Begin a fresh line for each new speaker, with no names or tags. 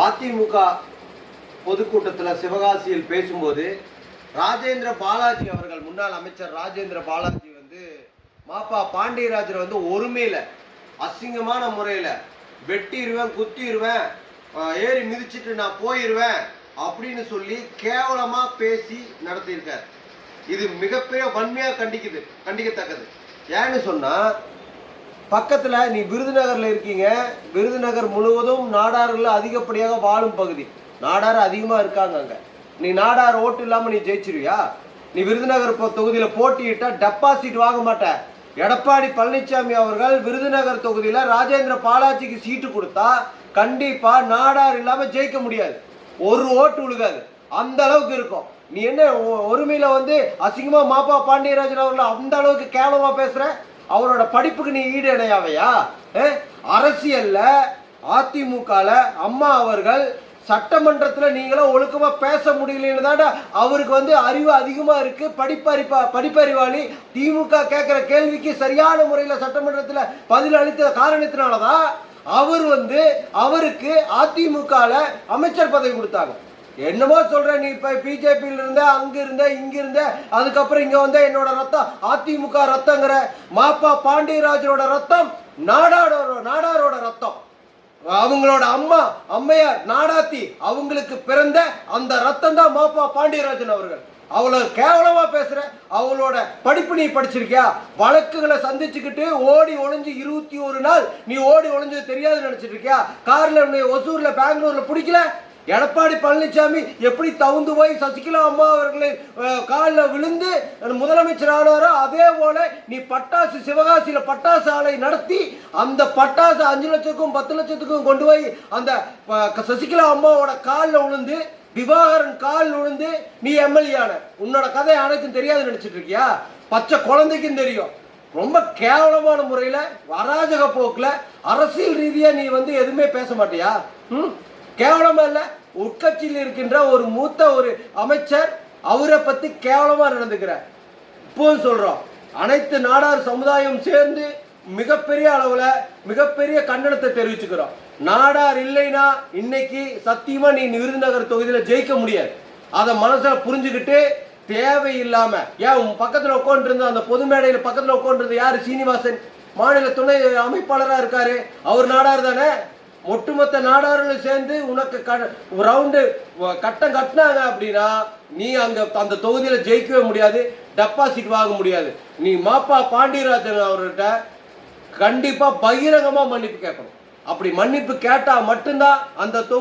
அதிமுக பொதுக்கூட்டத்தில் சிவகாசியில் பேசும்போது ராஜேந்திர பாலாஜி அவர்கள் முன்னாள் அமைச்சர் ராஜேந்திர பாலாஜி வந்து மாப்பா பாண்டியராஜர் வந்து ஒருமையில அசிங்கமான முறையில் வெட்டிடுவேன் குத்திடுவேன் ஏறி மிதிச்சிட்டு நான் போயிடுவேன் அப்படின்னு சொல்லி கேவலமாக பேசி நடத்தியிருக்கார். இது மிகப்பெரிய வன்மையாக கண்டிக்குது கண்டிக்கத்தக்கது. ஏன்னு சொன்னால் பக்கத்தில் நீ விருதுநகரில் இருக்கீங்க. விருதுநகர் முழுவதும் நாடார்கள் அதிகப்படியாக வாழும் பகுதி. நாடார் அதிகமாக இருக்காங்க அங்கே. நீ நாடார் ஓட்டு இல்லாமல் நீ ஜெயிச்சிருவியா? நீ விருதுநகர் தொகுதியில் போட்டியிட்டால் டெபாசிட் வாங்க மாட்ட. எடப்பாடி பழனிசாமி அவர்கள் விருதுநகர் தொகுதியில் ராஜேந்திர பாலாஜிக்கு சீட்டு கொடுத்தா கண்டிப்பாக நாடார் இல்லாமல் ஜெயிக்க முடியாது. ஒரு ஓட்டு விழுகாது அந்த அளவுக்கு இருக்கும். நீ என்ன ஒ- வந்து அசிங்கமாக மாப்பா பாண்டியராஜன் அவர்கள் அந்த அளவுக்கு கேவலமாக பேசுற? அவரோட படிப்புக்கு நீ ஈடு இணையாவையா? அரசியல்ல அதிமுகல அம்மா அவர்கள் சட்டமன்றத்தில் நீங்களும் ஒழுக்கமாக பேச முடியலன்னு தாண்டா அவருக்கு வந்து அறிவு அதிகமாக இருக்கு. படிப்பறிப்பா படிப்பறிவாளி திமுக கேட்குற கேள்விக்கு சரியான முறையில் சட்டமன்றத்தில் பதில் அளித்த காரணத்தினால தான் அவர் வந்து அவருக்கு அதிமுகவில் அமைச்சர் பதவி கொடுத்தாங்க. என்னமோ சொல்ற நீ இப்ப பிஜேபியில இருந்த அங்க இருந்த இங்க இருந்த அதுக்கப்புறம் இங்க வந்த என்னோட ரத்தம் அதிமுக ரத்தங்கிற மாப்பா பாண்டியராஜனோட ரத்தம் நாடாரோட நாடாரோட ரத்தம். அவங்களோட அம்மா அம்மையார் நாடாத்தி அவங்களுக்கு பிறந்த அந்த ரத்தம் தான் மாப்பா பாண்டியராஜன் அவர்கள். அவ்வளவு கேவலமா பேசுற அவளோட படிப்பு நீ படிச்சிருக்கியா? வழக்குகளை சந்திச்சுக்கிட்டு ஓடி ஒளிஞ்சு இருபத்தி ஒரு நாள் நீ ஓடி ஒளிஞ்சது தெரியாது நினைச்சிட்டு இருக்கியா? கார்ல ஒசூர்ல பெங்களூர்ல பிடிக்கல? எடப்பாடி பழனிசாமி எப்படி தவுந்து போய் சசிகலா அம்மா அவர்களை காலில் விழுந்து முதலமைச்சர் ஆனாரோ அதே போல நீ பட்டாசு சிவகாசியில் பட்டாசு ஆலை நடத்தி அந்த பட்டாசு அஞ்சு லட்சத்துக்கும் பத்து லட்சத்துக்கும் கொண்டு போய் அந்த சசிகலா அம்மாவோட காலில் விழுந்து விவாகரன் காலில் விழுந்து நீ எம்எல்ஏ ஆன. உன்னோட கதை அனைத்தும் தெரியாது நினைச்சிட்டு இருக்கியா? பச்சை குழந்தைக்கும் தெரியும். ரொம்ப கேவலமான முறையில் அராஜக போக்கில் அரசியல் ரீதியாக நீ வந்து எதுவுமே பேச மாட்டியா? ம்? கேவலமா இல்ல உட்கட்சியில் இருக்கின்ற ஒரு மூத்த ஒரு அமைச்சர் அவரை பத்தி கேவலமா நடந்துக்கிறார். இப்போவும் சொல்றோம் அனைத்து நாடார் சமுதாயம் சேர்ந்து மிகப்பெரிய அளவுல மிகப்பெரிய கண்டனத்தை தெரிவிச்சுக்கிறோம். நாடார் இல்லைன்னா இன்னைக்கு சத்தியமா நீ விருதுநகர் தொகுதியில ஜெயிக்க முடியாது. அதை மனசுல புரிஞ்சுக்கிட்டு தேவையில்லாம ஏன் உன் பக்கத்துல உட்காந்துருந்த அந்த பொது மேடையில பக்கத்துல உட்காந்துருந்த யாரு சீனிவாசன்? மாநில துணை அமைப்பாளரா இருக்காரு. அவர் நாடார் தானே? ஒட்டுமொத்த நாடாரும் சேர்ந்து உனக்கு ரவுண்டு கட்டம் கட்டினாங்க அப்படின்னா நீ அங்க அந்த தொகுதியில ஜெயிக்கவே முடியாது டெபாசிட் வாங்க முடியாது. நீ மாப்பா பாண்டியராஜன் அவர்கிட்ட கண்டிப்பா பகிரங்கமா மன்னிப்பு கேட்கணும். அப்படி மன்னிப்பு கேட்டா மட்டும்தான் அந்த தொகுதி